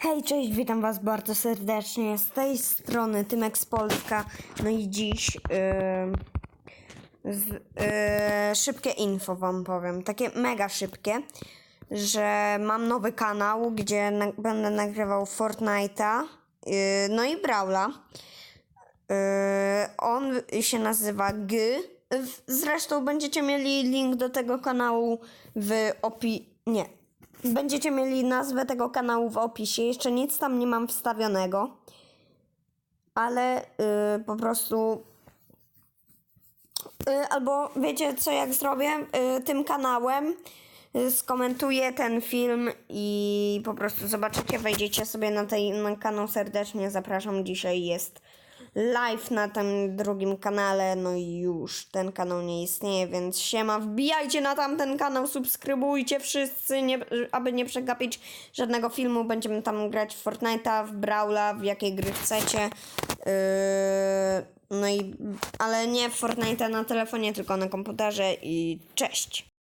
Hej, cześć, witam was bardzo serdecznie. Z tej strony Tymek z Polska. No i dziś yy, yy, szybkie info wam powiem. Takie mega szybkie, że mam nowy kanał, gdzie na, będę nagrywał Fortnite'a, yy, no i Brawla. Yy, on się nazywa G. Zresztą będziecie mieli link do tego kanału w opi... Nie. Będziecie mieli nazwę tego kanału w opisie. Jeszcze nic tam nie mam wstawionego. Ale yy, po prostu... Yy, albo wiecie co jak zrobię? Yy, tym kanałem yy, skomentuję ten film i po prostu zobaczycie, wejdziecie sobie na ten kanał serdecznie. Zapraszam. Dzisiaj jest live na tym drugim kanale, no i już ten kanał nie istnieje, więc siema, wbijajcie na tamten kanał, subskrybujcie wszyscy, nie, aby nie przegapić żadnego filmu, będziemy tam grać w Fortnite'a, w Brawla, w jakie gry chcecie, yy, no i, ale nie w Fortnite'a na telefonie, tylko na komputerze i cześć!